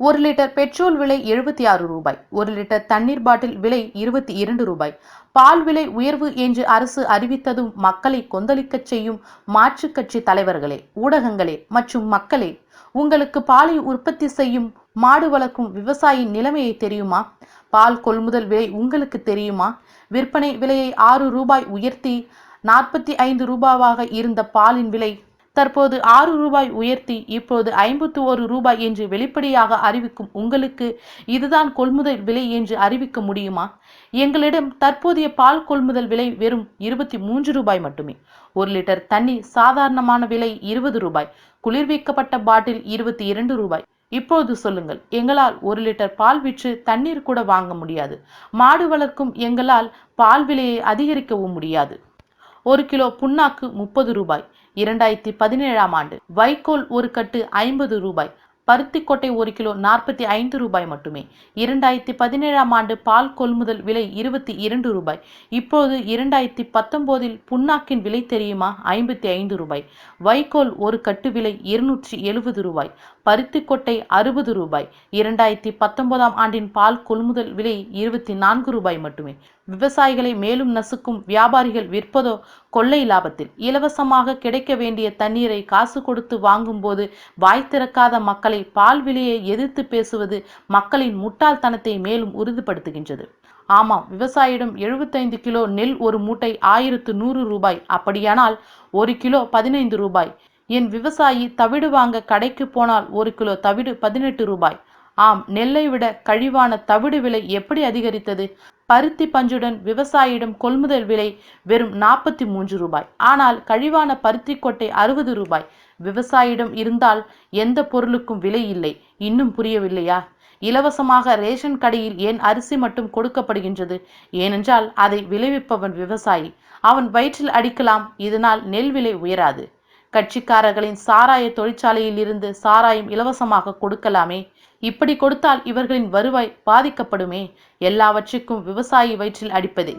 ஒரு litre petrol விலை எழுபத்தி ஆறு ரூபாய் ஒரு லிட்டர் தண்ணீர் பாட்டில் விலை இருபத்தி இரண்டு ரூபாய். பால் விலை உயர்வு என்று அரசு அறிவித்ததும் மக்களை கொந்தளிக்கச் செய்யும் மாற்றுக் கட்சி தலைவர்களே ஊடகங்களே மற்றும் மக்களே உங்களுக்கு பாலை உற்பத்தி செய்யும் மாடு வளர்க்கும் விவசாயின் நிலைமையை தெரியுமா? பால் கொள்முதல் விலை உங்களுக்கு தெரியுமா? விற்பனை விலையை ஆறு ரூபாய் உயர்த்தி நாற்பத்தி ஐந்து ரூபாவாக இருந்த பாலின் விலை தற்போது ஆறு ரூபாய் உயர்த்தி இப்போது ஐம்பத்து ஒரு ரூபாய் என்று வெளிப்படையாக அறிவிக்கும் உங்களுக்கு இதுதான் கொள்முதல் விலை என்று அறிவிக்க முடியுமா? எங்களிடம் தற்போதைய பால் கொள்முதல் விலை வெறும் இருபத்தி மூன்று ரூபாய் மட்டுமே. ஒரு லிட்டர் தண்ணீர் சாதாரணமான விலை இருபது ரூபாய். குளிர்விக்கப்பட்ட பாட்டில் இருபத்தி இரண்டு ரூபாய். இப்போது சொல்லுங்கள் எங்களால் ஒரு லிட்டர் பால் விற்று தண்ணீர் கூட வாங்க முடியாது. மாடு வளர்க்கும் எங்களால் பால் விலையை அதிகரிக்கவும் முடியாது. ஒரு கிலோ புண்ணாக்கு முப்பது ரூபாய். இரண்டாயிரத்தி பதினேழாம் ஆண்டு வைக்கோல் ஒரு கட்டு ஐம்பது ரூபாய். பருத்திக்கொட்டை ஒரு கிலோ நாற்பத்தி ஐந்து ரூபாய் மட்டுமே. இரண்டாயிரத்தி பதினேழாம் ஆண்டு பால் கொள்முதல் விலை இருபத்தி இரண்டு ரூபாய். இப்போது இரண்டாயிரத்தி பத்தொன்பதில் புண்ணாக்கின் விலை தெரியுமா? ஐம்பத்தி ஐந்து ரூபாய். வைக்கோல் ஒரு கட்டு விலை இருநூற்றி எழுபது ரூபாய். பருத்திக்கொட்டை அறுபது ரூபாய். இரண்டாயிரத்தி பத்தொன்பதாம் ஆண்டின் பால் கொள்முதல் விலை இருபத்தி நான்கு ரூபாய் மட்டுமே. விவசாயிகளை மேலும் நசுக்கும் வியாபாரிகள் விற்பதோ கொள்ளை லாபத்தில். இலவசமாக கிடைக்க வேண்டிய தண்ணீரை காசு கொடுத்து வாங்கும்போது வாய் திறக்காத மக்களை பால் விலையை எதிர்த்து பேசுவது மக்களின் முட்டாள்தனத்தை மேலும் உறுதிப்படுத்துகின்றது. ஆமாம் விவசாயிடம் எழுபத்தைந்து கிலோ நெல் ஒரு மூட்டை ஆயிரத்து நூறு ரூபாய். அப்படியானால் ஒரு கிலோ பதினைந்து ரூபாய். என் விவசாயி தவிடு வாங்க கடைக்கு போனால் ஒரு கிலோ தவிடு பதினெட்டு ரூபாய். ஆம் நெல்லை விட கழிவான தவிடு விலை எப்படி அதிகரித்தது? பருத்தி பஞ்சுடன் விவசாயியிடம் கொள்முதல் விலை வெறும் நாற்பத்தி மூன்று ரூபாய். ஆனால் கழிவான பருத்தி கொட்டை அறுபது ரூபாய். விவசாயியிடம் இருந்தால் எந்த பொருளுக்கும் விலை இல்லை. இன்னும் புரியவில்லையா? இலவசமாக ரேஷன் கடையில் ஏன் அரிசி மட்டும் கொடுக்கப்படுகின்றது? ஏனென்றால் அதை விளைவிப்பவன் விவசாயி. அவன் வயிற்றில் அடிக்கலாம். இதனால் நெல் விலை உயராது. கட்சிக்காரர்களின் சாராய தொழிற்சாலையில் இருந்து சாராயம் இலவசமாக கொடுக்கலாமே? இப்படி கொடுத்தால் இவர்களின் வருவாய் பாதிக்கப்படுமே? எல்லாவற்றுக்கும் விவசாயி வயிற்றில் அடிப்பதே.